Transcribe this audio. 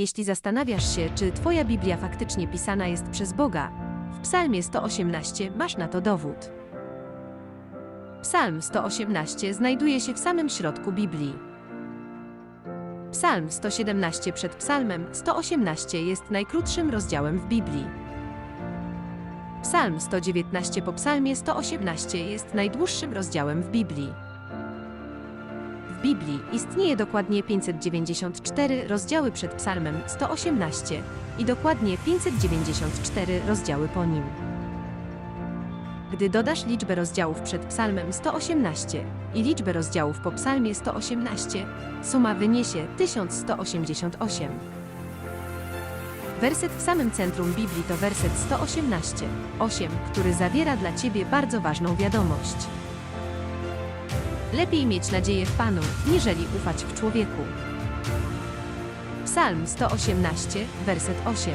Jeśli zastanawiasz się, czy Twoja Biblia faktycznie pisana jest przez Boga, w Psalmie 118 masz na to dowód. Psalm 118 znajduje się w samym środku Biblii. Psalm 117 przed Psalmem 118 jest najkrótszym rozdziałem w Biblii. Psalm 119 po Psalmie 118 jest najdłuższym rozdziałem w Biblii. W Biblii istnieje dokładnie 594 rozdziały przed Psalmem 118 i dokładnie 594 rozdziały po nim. Gdy dodasz liczbę rozdziałów przed Psalmem 118 i liczbę rozdziałów po Psalmie 118, suma wyniesie 1188. Werset w samym centrum Biblii to werset 118, 8, który zawiera dla Ciebie bardzo ważną wiadomość. Lepiej mieć nadzieję w Panu, niżeli ufać w człowieku. Psalm 118, werset 8.